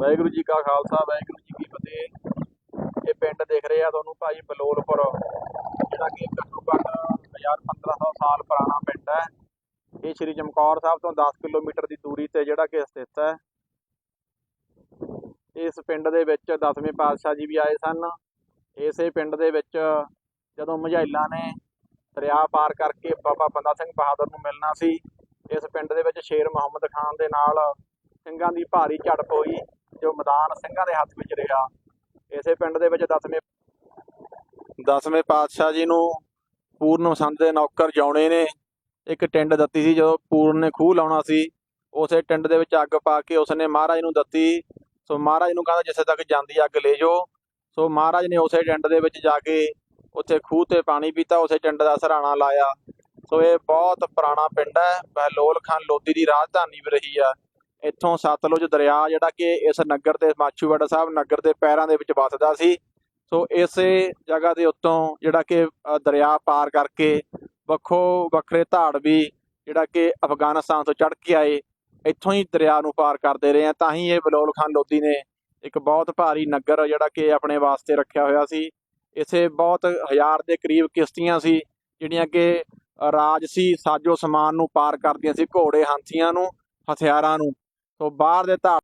ਵਾਹਿਗੁਰੂ ਜੀ ਕਾ ਖਾਲਸਾ, ਵਾਹਿਗੁਰੂ ਜੀ ਕੀ ਫਤਿਹ। ਇਹ ਪਿੰਡ ਦੇਖ ਰਹੇ ਆ ਤੁਹਾਨੂੰ ਭਾਈ ਬਲੋਲਪੁਰ, ਜਿਹੜਾ ਕਿ ਘੱਟੋ ਘੱਟ 1500 ਸਾਲ ਪੁਰਾਣਾ ਪਿੰਡ ਹੈ। ਇਹ ਸ਼੍ਰੀ ਚਮਕੌਰ ਸਾਹਿਬ ਤੋਂ 10 ਕਿਲੋਮੀਟਰ ਦੀ ਦੂਰੀ ਤੇ ਜਿਹੜਾ ਕਿ ਸਥਿਤ ਹੈ। ਇਸ ਪਿੰਡ ਦੇ ਵਿੱਚ ਦਸਵੇਂ ਪਾਤਸ਼ਾਹ ਜੀ ਵੀ ਆਏ ਸਨ। ਇਸੇ ਪਿੰਡ ਦੇ ਵਿੱਚ ਜਦੋਂ ਮਝੈਲਾਂ ਨੇ ਦਰਿਆ ਪਾਰ ਕਰਕੇ ਬਾਬਾ ਬੰਦਾ ਸਿੰਘ ਬਹਾਦਰ ਨੂੰ ਮਿਲਣਾ ਸੀ, ਇਸ ਪਿੰਡ ਦੇ ਵਿੱਚ ਸ਼ੇਰ ਮੁਹੰਮਦ ਖਾਨ ਦੇ ਨਾਲ ਸਿੰਘਾਂ ਦੀ ਭਾਰੀ ਝੜਪ ਹੋਈ। ਜੋ ਮੈਦਾਨ ਸਿੰਘਾਂ ਦੇ ਹੱਥ ਵਿੱਚ ਰਿਹਾ, ਇਸੇ ਪਿੰਡ ਦੇ ਵਿੱਚ ਦਸਵੇਂ ਦਸਵੇਂ ਪਾਤਸ਼ਾਹ ਜੀ ਨੂੰ ਪੂਰਨ ਸੰਤ ਦੇ ਨੌਕਰ ਜਾਉਣੇ ਨੇ। ਇੱਕ ਟਿੰਡ ਦਿੱਤੀ ਸੀ ਜਦੋਂ ਪੂਰਨ ਨੇ ਖੂਹ ਲਾਉਣਾ ਸੀ, ਉਸੇ ਟਿੰਡ ਦੇ ਵਿੱਚ ਅੱਗ ਪਾ ਕੇ ਉਸਨੇ ਮਹਾਰਾਜ ਨੂੰ ਦਿੱਤੀ। ਸੋ ਮਹਾਰਾਜ ਨੂੰ ਕਹਿੰਦਾ, ਜਿੱਥੇ ਤੱਕ ਜਾਂਦੀ ਅੱਗ ਲੈ ਜਾਓ। ਸੋ ਮਹਾਰਾਜ ਨੇ ਉਸੇ ਟਿੰਡ ਦੇ ਵਿੱਚ ਜਾ ਕੇ ਉੱਥੇ ਖੂਹ ਤੇ ਪਾਣੀ ਪੀਤਾ, ਉਸੇ ਟਿੰਡ ਦਾ ਸਰਾਣਾ ਲਾਇਆ। ਸੋ ਇਹ ਬਹੁਤ ਪੁਰਾਣਾ ਪਿੰਡ ਹੈ। ਬਹਿਲੋਲ ਖਾਨ ਲੋਧੀ ਦੀ ਰਾਜਧਾਨੀ ਵੀ ਰਹੀ ਆ। ਇੱਥੋਂ ਸਤਲੁਜ ਦਰਿਆ ਜਿਹੜਾ ਕਿ ਇਸ ਨਗਰ ਦੇ ਮਾਛੂਵਾੜਾ ਸਾਹਿਬ ਨਗਰ ਦੇ ਪੈਰਾਂ ਦੇ ਵਿੱਚ ਵਸਦਾ ਸੀ। ਸੋ ਇਸੇ ਜਗ੍ਹਾ ਦੇ ਉੱਤੋਂ ਜਿਹੜਾ ਕਿ ਦਰਿਆ ਪਾਰ ਕਰਕੇ ਵੱਖੋ ਵੱਖਰੇ ਧਾੜ ਵੀ ਜਿਹੜਾ ਕਿ ਅਫਗਾਨਿਸਤਾਨ ਤੋਂ ਚੜ੍ਹ ਕੇ ਆਏ। ਇੱਥੋਂ ਹੀ ਦਰਿਆ ਨੂੰ ਪਾਰ ਕਰਦੇ ਰਹੇ ਆ ਤਾਂ ਹੀ ਇਹ ਬਲੌਲ ਖਾਨ ਲੋਧੀ ਨੇ ਇੱਕ ਬਹੁਤ ਭਾਰੀ ਨਗਰ ਜਿਹੜਾ ਕਿ ਆਪਣੇ ਵਾਸਤੇ ਰੱਖਿਆ ਹੋਇਆ ਸੀ। ਇਸੇ ਬਹੁਤ ਹਜ਼ਾਰ ਦੇ ਕਰੀਬ ਕਿਸ਼ਤੀਆਂ ਸੀ, ਜਿਹੜੀਆਂ ਕਿ ਰਾਜ ਸੀ ਸਾਜੋ ਸਮਾਨ ਨੂੰ ਪਾਰ ਕਰਦੀਆਂ ਸੀ। ਘੋੜੇ, ਹਾਥੀਆਂ ਨੂੰ, ਹਥਿਆਰਾਂ ਨੂੰ। ਸੋ ਬਾਹਰ ਦੇ ਧਾੜ